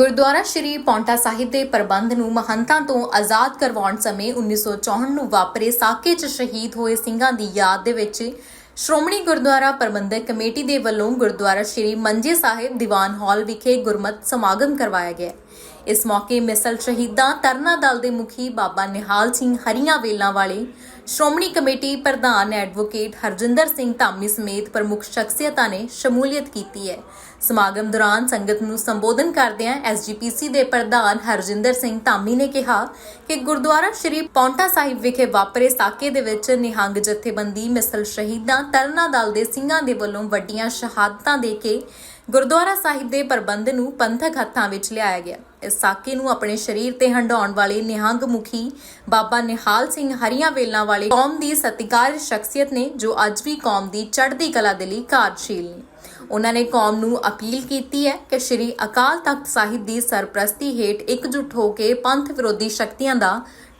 ਗੁਰਦੁਆਰਾ ਸ਼੍ਰੀ ਪੌਂਟਾ ਸਾਹਿਬ ਦੇ ਪ੍ਰਬੰਧ ਨੂੰ ਮਹੰਤਾਂ ਤੋਂ ਆਜ਼ਾਦ ਕਰਵਾਉਣ ਸਮੇਂ 1964 ਨੂੰ ਵਾਪਰੇ ਸਾਕੇ 'ਚ ਸ਼ਹੀਦ ਹੋਏ ਸਿੰਘਾਂ ਦੀ ਯਾਦ ਦੇ ਵਿੱਚ ਸ਼੍ਰੋਮਣੀ ਗੁਰਦੁਆਰਾ ਪ੍ਰਬੰਧਕ ਕਮੇਟੀ ਦੇ ਵੱਲੋਂ ਗੁਰਦੁਆਰਾ ਸ਼੍ਰੀ ਮੰਜੇ ਸਾਹਿਬ ਦੀਵਾਨ ਹਾਲ ਵਿਖੇ ਗੁਰਮਤ ਸਮਾਗਮ ਕਰਵਾਇਆ ਗਿਆ। ਇਸ ਮੌਕੇ ਮਿਸਲ ਸ਼ਹੀਦਾਂ ਤਰਨਾ ਦਲ ਦੇ ਮੁਖੀ ਬਾਬਾ ਨਿਹਾਲ ਸਿੰਘ ਹਰੀਆਂ ਵੇਲਾਂ ਵਾਲੇ ਸ਼੍ਰੋਮਣੀ ਕਮੇਟੀ ਪ੍ਰਧਾਨ ਐਡਵੋਕੇਟ ਹਰਜਿੰਦਰ ਸਿੰਘ ਧਾਮੀ ਸਮੇਤ ਪ੍ਰਮੁੱਖ ਸ਼ਖਸੀਅਤਾਂ ਨੇ ਸ਼ਮੂਲੀਅਤ ਕੀਤੀ ਹੈ। ਸਮਾਗਮ ਦੌਰਾਨ ਸੰਗਤ ਨੂੰ ਸੰਬੋਧਨ ਕਰਦਿਆਂ ਐਸਜੀਪੀਸੀ ਦੇ ਪ੍ਰਧਾਨ ਹਰਜਿੰਦਰ ਸਿੰਘ ਧਾਮੀ ਨੇ ਕਿਹਾ ਕਿ ਗੁਰਦੁਆਰਾ ਸ਼੍ਰੀ ਪੌਂਟਾ ਸਾਹਿਬ ਵਿਖੇ ਵਾਪਰੇ ਸਾਕੇ ਦੇ ਵਿੱਚ ਨਿਹੰਗ ਜਥੇਬੰਦੀ ਮਿਸਲ ਸ਼ਹੀਦਾਂ ਤਰਨਾ ਦਲ ਦੇ ਸਿੰਘਾਂ ਦੇ ਵੱਲੋਂ ਵੱਡੀਆਂ ਸ਼ਹਾਦਤਾਂ ਦੇ ਕੇ ਗੁਰਦੁਆਰਾ ਸਾਹਿਬ ਦੇ ਪ੍ਰਬੰਧ ਨੂੰ ਪੰਥਕ ਹੱਥਾਂ ਵਿੱਚ ਲਿਆਇਆ ਗਿਆ। ਇਸ ਸਾਕੇ ਨੂੰ ਆਪਣੇ ਸਰੀਰ ਤੇ ਹੰਡਾਉਣ ਵਾਲੇ ਨਿਹੰਗ ਮੁਖੀ ਬਾਬਾ ਨਿਹਾਲ ਸਿੰਘ ਹਰੀਆਂ ਵੇਲਾਂ ਵਾਲੇ ਕੌਮ ਦੀ ਸਤਿਕਾਰ ਸ਼ਖਸੀਅਤ ਨੇ, ਜੋ ਅੱਜ ਵੀ ਕੌਮ ਦੀ ਚੜ੍ਹਦੀ ਕਲਾ ਦੇ ਲਈ ਕਾਰਜਸ਼ੀਲ ਨੇ। ਉਹਨਾਂ ਨੇ ਕੌਮ ਨੂੰ ਅਪੀਲ ਕੀਤੀ ਹੈ ਕਿ ਸ੍ਰੀ ਅਕਾਲ ਤਖਤ ਸਾਹਿਬ ਦੀ ਸਰਪ੍ਰਸਤੀ ਹੇਠ ਇਕਜੁੱਟ ਹੋ ਕੇ ਪੰਥ ਵਿਰੋਧੀ ਸ਼ਕਤੀਆਂ ਦਾ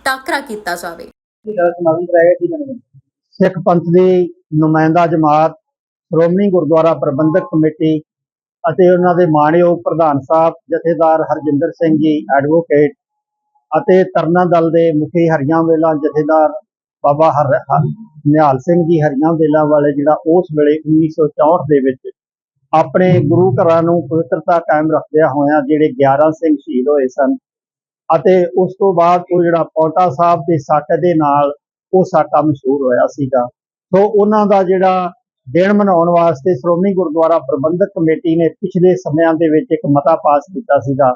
ਟਾਕਰਾ ਕੀਤਾ ਜਾਵੇ। ਸਿੱਖ ਪੰਥ ਦੀ ਨੁਮਾਇੰਦਾ ਜਮਾਤ, ਸ਼੍ਰੋਮਣੀ ਗੁਰਦੁਆਰਾ ਪ੍ਰਬੰਧਕ ਕਮੇਟੀ ਅਤੇ ਉਹਨਾਂ ਦੇ ਮਾਣਯੋਗ ਪ੍ਰਧਾਨ ਸਾਹਿਬ, ਜਥੇਦਾਰ ਹਰਜਿੰਦਰ ਸਿੰਘ ਜੀ ਐਡਵੋਕੇਟ ਅਤੇ ਤਰਨਾ ਦਲ ਦੇ ਮੁਖੀ ਹਰੀਆਂ ਵੇਲਾ ਜਥੇਦਾਰ ਬਾਬਾ ਹਰ, ਹਰ- ਨਿਹਾਲ ਸਿੰਘ ਜੀ ਹਰੀਆਂ ਵੇਲਾ ਵਾਲੇ ਜਿਹੜਾ ਉਸ ਵੇਲੇ 1964 ਦੇ ਵਿੱਚ ਆਪਣੇ ਗੁਰੂ ਘਰਾਂ ਨੂੰ ਪਵਿੱਤਰਤਾ ਕਾਇਮ ਰੱਖਦਿਆਂ ਹੋਇਆਂ ਜਿਹੜੇ 11 ਸਿੰਘ ਸ਼ਹੀਦ ਹੋਏ ਸਨ ਅਤੇ ਉਸ ਤੋਂ ਬਾਅਦ ਉਹ ਜਿਹੜਾ ਪੌਟਾ ਸਾਹਿਬ ਦੇ ਸੱਟ ਦੇ ਨਾਲ ਉਹ ਸਾਟਾ ਮਸ਼ਹੂਰ ਹੋਇਆ ਸੀਗਾ। ਸੋ ਉਹਨਾਂ ਦਾ ਜਿਹੜਾ ਦਿਨ ਮਨਾਉਣ ਵਾਸਤੇ ਸ਼੍ਰੋਮਣੀ ਗੁਰਦੁਆਰਾ ਪ੍ਰਬੰਧਕ ਕਮੇਟੀ ਨੇ ਪਿਛਲੇ ਸਮਿਆਂ ਦੇ ਵਿੱਚ ਇੱਕ ਮਤਾ ਪਾਸ ਕੀਤਾ ਸੀਗਾ।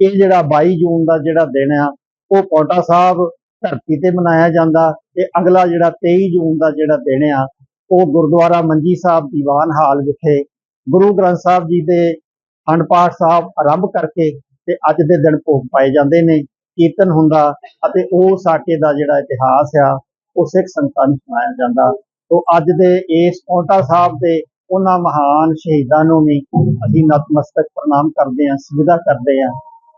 ਇਹ ਜਿਹੜਾ 22 ਜੂਨ ਦਾ ਜਿਹੜਾ ਦਿਨ ਆ, ਉਹ ਪੌਟਾ ਸਾਹਿਬ ਧਰਤੀ ਤੇ ਮਨਾਇਆ ਜਾਂਦਾ ਤੇ ਅਗਲਾ ਜਿਹੜਾ 23 ਜੂਨ ਦਾ ਜਿਹੜਾ ਦਿਨ ਆ, ਉਹ ਗੁਰਦੁਆਰਾ ਮੰਜੀ ਸਾਹਿਬ ਦੀਵਾਨ ਹਾਲ ਵਿਖੇ ਗੁਰੂ ਗ੍ਰੰਥ ਸਾਹਿਬ ਜੀ ਦੇ ਅਖੰਡ ਪਾਠ ਸਾਹਿਬ ਆਰੰਭ ਕਰਕੇ ਤੇ ਅੱਜ ਦੇ ਦਿਨ ਭੋਗ ਪਾਏ ਜਾਂਦੇ ਨੇ, ਕੀਰਤਨ ਹੁੰਦਾ ਅਤੇ ਉਹ ਸਾਕੇ ਦਾ ਜਿਹੜਾ ਇਤਿਹਾਸ ਆ, ਉਹ ਸਿੱਖ ਸੰਗਤਾਂ ਨੂੰ ਸੁਣਾਇਆ ਜਾਂਦਾ। ਤੋਂ ਅੱਜ ਦੇ ਇਸ ਪੌਂਟਾ ਸਾਹਿਬ ਦੇ ਉਹਨਾਂ ਮਹਾਨ ਸ਼ਹੀਦਾਂ ਨੂੰ ਵੀ ਅਸੀਂ ਨਤਮਸਤਕ ਪ੍ਰਣਾਮ ਕਰਦੇ ਹਾਂ ਸਜਦਾ ਕਰਦੇ ਹਾਂ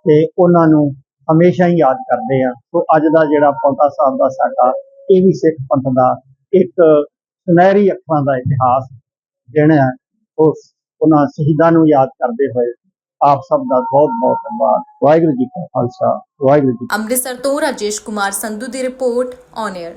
ਤੇ ਉਹਨਾਂ ਨੂੰ ਹਮੇਸ਼ਾ ਹੀ ਯਾਦ ਕਰਦੇ ਹਾਂ। ਤੋਂ ਅੱਜ ਦਾ ਜਿਹੜਾ ਪੌਂਟਾ ਸਾਹਿਬ ਦਾ ਸਾਕਾ ਇਹ ਵੀ ਸਿੱਖ ਪੰਥ ਦਾ ਇੱਕ ਸੁਨਹਿਰੀ ਅੱਖਾਂ ਦਾ ਇਤਿਹਾਸ ਦਿਨ ਉਸ ਉਹਨਾਂ ਸ਼ਹੀਦਾਂ ਨੂੰ ਯਾਦ ਕਰਦੇ ਹੋਏ ਆਪ ਸਭ ਦਾ ਬਹੁਤ ਬਹੁਤ ਧੰਨਵਾਦ। ਵਾਹਿਗੁਰੂ ਜੀ ਕਾ ਖਾਲਸਾ, ਵਾਹਿਗੁਰੂ ਜੀ ਅੰਮ੍ਰਿਤਸਰ ਤੋਂ ਰਾਜੇਸ਼ ਕੁਮਾਰ ਸੰਧੂ ਦੀ ਰਿਪੋਰਟ ਔਨ 에ਅਰ